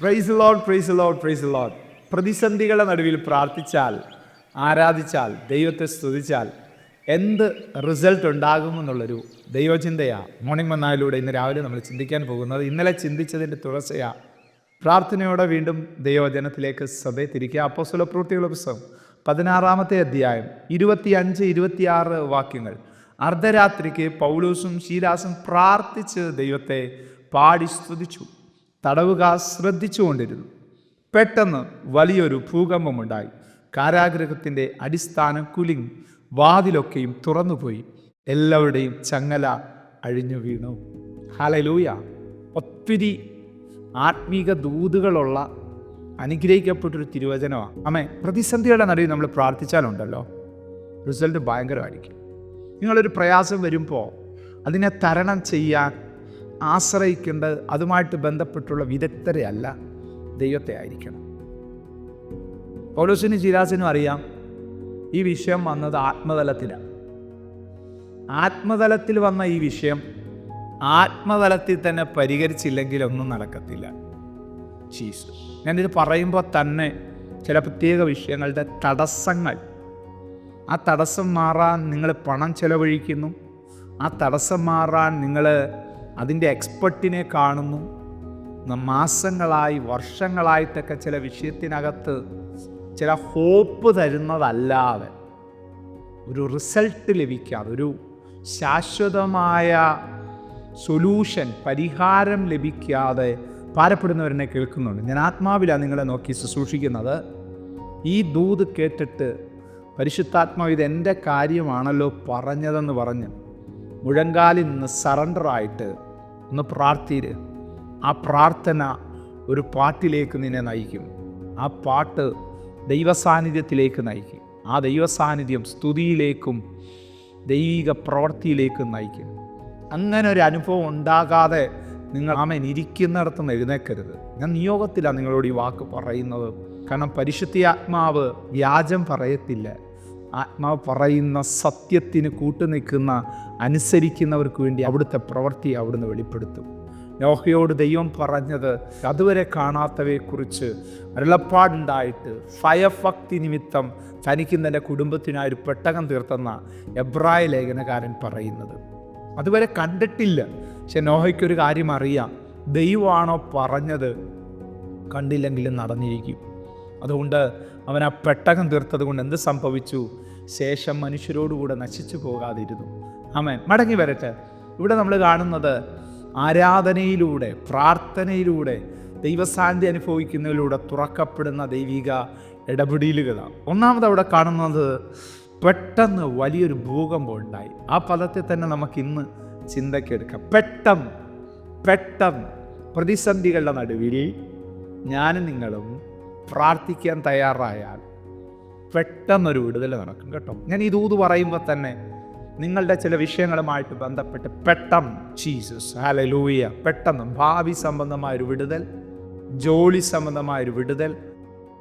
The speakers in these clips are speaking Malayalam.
Praise lord praise lord praise lord പ്രതിസന്ധികളുടെ നടുവിൽ പ്രാർത്ഥിച്ചാൽ ആരാധിച്ചാൽ ദൈവത്തെ സ്തുതിച്ചാൽ എന്ത് റിസൾട്ട് ഉണ്ടാകുമെന്നുള്ളൊരു ദൈവചിന്തയാണ് മോർണിംഗ് മന്നായിലൂടെ ഇന്ന് രാവിലെ നമ്മൾ ചിന്തിക്കാൻ പോകുന്നത്. ഇന്നലെ ചിന്തിച്ചതിന്റെ തുടർച്ചയാണ് പ്രാർത്ഥനയോടെ വീണ്ടും ദൈവജനത്തിലേക്ക് സഭയെ തിരിക്കുക. അപ്പോസ്തല പ്രവൃത്തികളുടെ പുസ്തകം പതിനാറാമത്തെ അധ്യായം ഇരുപത്തിയഞ്ച് ഇരുപത്തിയാറ് വാക്യങ്ങൾ. അർദ്ധരാത്രിക്ക് പൗലൂസും ശീലാസും പ്രാർത്ഥിച്ച് ദൈവത്തെ പാടി സ്തുതിച്ചു. തടവുകാർ ശ്രദ്ധിച്ചുകൊണ്ടിരുന്നു. പെട്ടെന്ന് വലിയൊരു ഭൂകമ്പമുണ്ടായി. കാരാഗ്രഹത്തിന്റെ അടിസ്ഥാനം കുലിങ് വാതിലൊക്കെയും തുറന്നുപോയി. എല്ലാവരുടെയും ചങ്ങല അഴിഞ്ഞു വീണു. ഹലലൂയ ഒത്തിരി ആത്മീക ദൂതുകളുള്ള അനുഗ്രഹിക്കപ്പെട്ടൊരു തിരുവചനമാണ്. അമ്മേ പ്രതിസന്ധിയുടെ നടുവിൽ നമ്മൾ പ്രാർത്ഥിച്ചാലുണ്ടല്ലോ. റിസൾട്ട് ഭയങ്കരമായിരിക്കും. നിങ്ങളൊരു പ്രയാസം വരുമ്പോൾ അതിനെ തരണം ചെയ്യാൻ ആശ്രയിക്കേണ്ടത് അതുമായിട്ട് ബന്ധപ്പെട്ടുള്ള വിദഗ്ധരെ അല്ല ദൈവത്തെ ആയിരിക്കണം. പൗലോസിനും ജിരാസിനും അറിയാം ഈ വിഷയം വന്നത് ആത്മതലത്തിലാണ്. ആത്മതലത്തിൽ വന്ന ഈ വിഷയം ആത്മതലത്തിൽ തന്നെ പരിഹരിച്ചില്ലെങ്കിൽ ഒന്നും നടക്കത്തില്ല. ചീസ് ഞാനിത് പറയുമ്പോൾ തന്നെ ചില പ്രത്യേക വിഷയങ്ങളുടെ തടസ്സങ്ങൾ. ആ തടസ്സം മാറാൻ നിങ്ങൾ പണം ചെലവഴിക്കുന്നു. ആ തടസ്സം മാറാൻ നിങ്ങൾ അതിന്റെ എക്സ്പെർട്ടിനെ കാണുന്നു. മാസങ്ങളായി വർഷങ്ങളായിട്ടൊക്കെ ചില വിഷയത്തിനകത്ത് ചില ഹോപ്പ് തരുന്നതല്ലാതെ ഒരു റിസൾട്ട് ലഭിക്കാതെ ഒരു ശാശ്വതമായ സൊല്യൂഷൻ പരിഹാരം ലഭിക്കാതെ ഭാരപ്പെടുന്നവരെന്നെ കേൾക്കുന്നുണ്ട്. ഞാൻ ആത്മാവിലാണ് നിങ്ങളെ നോക്കി ശുശ്രൂഷിക്കുന്നത്. ഈ ദൂത് കേട്ടിട്ട് പരിശുദ്ധാത്മാവ് ഇത് എന്റെ കാര്യമാണല്ലോ പറഞ്ഞതെന്ന് പറഞ്ഞ് മുഴങ്കാലിൽ നിന്ന് സറണ്ടറായിട്ട് ഒന്ന് പ്രാർത്ഥിര്. ആ പ്രാർത്ഥന ഒരു പാട്ടിലേക്ക് നിന്നെ നയിക്കും. ആ പാട്ട് ദൈവസാന്നിധ്യത്തിലേക്ക് നയിക്കും. ആ ദൈവസാന്നിധ്യം സ്തുതിയിലേക്കും ദൈവിക പ്രവൃത്തിയിലേക്കും നയിക്കും. അങ്ങനെ ഒരു അനുഭവം ഉണ്ടാകാതെ നിങ്ങൾ ആമൻ ഇരിക്കുന്നിടത്ത് നിന്ന് എഴുന്നേക്കരുത്. ഞാൻ നിയോഗത്തിലാണ് നിങ്ങളോട് ഈ വാക്ക് പറയുന്നത്. കാരണം പരിശുദ്ധി ആത്മാവ് വ്യാജം പറയത്തില്ല. ആത്മാവ് പറയുന്ന സത്യത്തിന് കൂട്ടുനിൽക്കുന്ന അനുസരിക്കുന്നവർക്ക് വേണ്ടി അവിടുത്തെ പ്രവൃത്തി അവിടുന്ന് വെളിപ്പെടുത്തും. നോഹയോട് ദൈവം പറഞ്ഞത് അതുവരെ കാണാത്തവയെക്കുറിച്ച് അരുളപ്പാടുണ്ടായിട്ട് ഭയഭക്തി നിമിത്തം തനിക്കും തന്റെ കുടുംബത്തിനായി ഒരു പെട്ടകം തീർത്തെന്ന എബ്രായ ലേഖനകാരൻ പറയുന്നത്. അതുവരെ കണ്ടിട്ടില്ല. പക്ഷെ നോഹയ്ക്കൊരു കാര്യം അറിയാം. ദൈവമാണോ പറഞ്ഞത് കണ്ടില്ലെങ്കിലും നടന്നിരിക്കും. അതുകൊണ്ട് അവൻ ആ പെട്ടകം തീർത്തത് കൊണ്ട് എന്ത് സംഭവിച്ചു? ശേഷം മനുഷ്യരോടുകൂടെ നശിച്ചു പോകാതിരുന്നു. ആമേൻ. മടങ്ങി വരട്ടെ. ഇവിടെ നമ്മൾ കാണുന്നത് ആരാധനയിലൂടെ പ്രാർത്ഥനയിലൂടെ ദൈവസാന്തി അനുഭവിക്കുന്നതിലൂടെ തുറക്കപ്പെടുന്ന ദൈവിക ഇടപെടലുകളാണ്. ഒന്നാമത് അവിടെ കാണുന്നത് പെട്ടെന്ന് വലിയൊരു ഭൂകമ്പം ഉണ്ടായി. ആ പദത്തെ തന്നെ നമുക്ക് ഇന്ന് ചിന്തക്കെടുക്കാം. പെട്ടെന്ന് പെട്ടെന്ന് പ്രതിസന്ധികളുടെ നടുവിൽ ഞാനും നിങ്ങളും പ്രാർത്ഥിക്കാൻ തയ്യാറായാൽ പെട്ടെന്നൊരു വിടുതൽ നടക്കും കേട്ടോ. ഞാൻ ഈ ദൂത് പറയുമ്പോൾ തന്നെ നിങ്ങളുടെ ചില വിഷയങ്ങളുമായിട്ട് ബന്ധപ്പെട്ട് പെട്ടെന്ന് ജീസസ് ഹലലൂയ പെട്ടെന്ന് ഭാവി സംബന്ധമായൊരു വിടുതൽ ജോലി സംബന്ധമായൊരു വിടുതൽ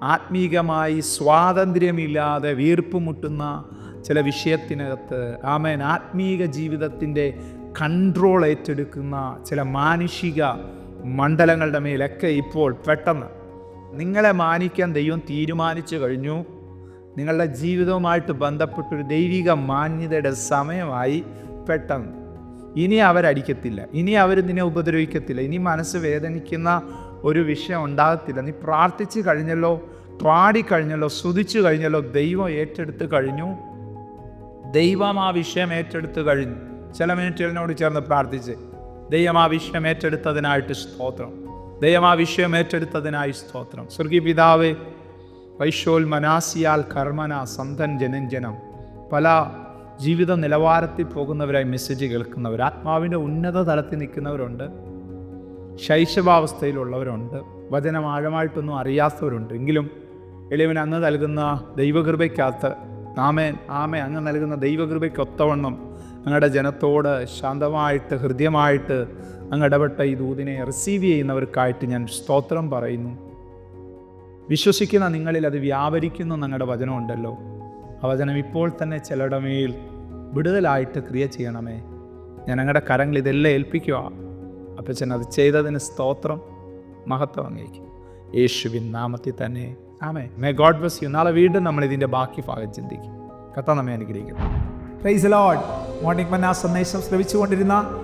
ആത്മീകമായി സ്വാതന്ത്ര്യമില്ലാതെ വീർപ്പ് മുട്ടുന്ന ചില വിഷയത്തിനകത്ത് ആമേൻ ആത്മീക ജീവിതത്തിന്റെ കൺട്രോൾ ഏറ്റെടുക്കുന്ന ചില മാനുഷിക മണ്ഡലങ്ങളുടെ മേലൊക്കെ ഇപ്പോൾ പെട്ടെന്ന് നിങ്ങളെ മാനിക്കാൻ ദൈവം തീരുമാനിച്ചു കഴിഞ്ഞു. നിങ്ങളുടെ ജീവിതവുമായിട്ട് ബന്ധപ്പെട്ടൊരു ദൈവിക മാന്യതയുടെ സമയമായി പെട്ടെന്ന്. ഇനി അവരടിക്കത്തില്ല. ഇനി അവർ നിന്നെ ഉപദ്രവിക്കത്തില്ല. ഇനി മനസ്സ് വേദനിക്കുന്ന ഒരു വിഷയം ഉണ്ടാകത്തില്ല. നീ പ്രാർത്ഥിച്ചു കഴിഞ്ഞല്ലോ പാടിക്കഴിഞ്ഞല്ലോ സ്തുതിച്ചു കഴിഞ്ഞല്ലോ ദൈവം ഏറ്റെടുത്ത് കഴിഞ്ഞു. ദൈവം ആ വിഷയം ഏറ്റെടുത്ത് കഴിഞ്ഞു. ചില മിനിറ്റുകളിനോട് ചേർന്ന് പ്രാർത്ഥിച്ച്. ദൈവം ആ വിഷയം ഏറ്റെടുത്തതിനായിട്ട് സ്തോത്രം. ദൈവം ആ വിഷയം ഏറ്റെടുത്തതിനായി സ്തോത്രം. സ്വർഗീയ പിതാവ് വൈശോൽ മനാസിയാൽ കർമ്മന സന്തൻ ജനഞ്ജനം. പല ജീവിത നിലവാരത്തിൽ പോകുന്നവരായി മെസ്സേജ് കേൾക്കുന്നവർ ആത്മാവിന്റെ ഉന്നത തലത്തിൽ നിൽക്കുന്നവരുണ്ട്. ശൈശവാവസ്ഥയിലുള്ളവരുണ്ട്. വചനം ആഴമായിട്ടൊന്നും അറിയാത്തവരുണ്ട്. എങ്കിലും എളിയവൻ അന്ന് നൽകുന്ന ദൈവകൃപയ്ക്കകത്ത് ആമേൻ ആമേ അങ്ങ് നൽകുന്ന ദൈവകൃപയ്ക്കൊത്തവണ്ണം ഞങ്ങളുടെ ജനത്തോട് ശാന്തമായിട്ട് ഹൃദ്യമായിട്ട് അങ്ങ് ഇടപെട്ട ഈ ദൂതിനെ റിസീവ് ചെയ്യുന്നവർക്കായിട്ട് ഞാൻ സ്തോത്രം പറയുന്നു. വിശ്വസിക്കുന്ന നിങ്ങളിൽ അത് വ്യാപരിക്കുന്ന ഞങ്ങളുടെ വചനമുണ്ടല്ലോ. ആ വചനം ഇപ്പോൾ തന്നെ ചിലരുടെ മേൽ വിടുതലായിട്ട് ക്രിയ ചെയ്യണമേ. ഞാൻ ഞങ്ങളുടെ കരങ്ങൾ ഇതെല്ലാം ഏൽപ്പിക്കുക അപ്പച്ചൻ അത് ചെയ്തതിന് സ്തോത്രം മഹത്വം അങ്ങേക്ക്. യേശുവിൻ നാമത്തിൽ തന്നെ. ആമേ മേ ഗോഡ് ബസ് യു നാളെ വീണ്ടും നമ്മൾ ഇതിന്റെ ബാക്കി ഭാഗം ചിന്തിക്കും. കഥ നമ്മെ അനുഗ്രഹിക്കുന്നു പ്രൈസ് ലോഡ് മോർണിംഗ് മന്ന സന്ദേശം ശ്രവിച്ചുകൊണ്ടിരുന്ന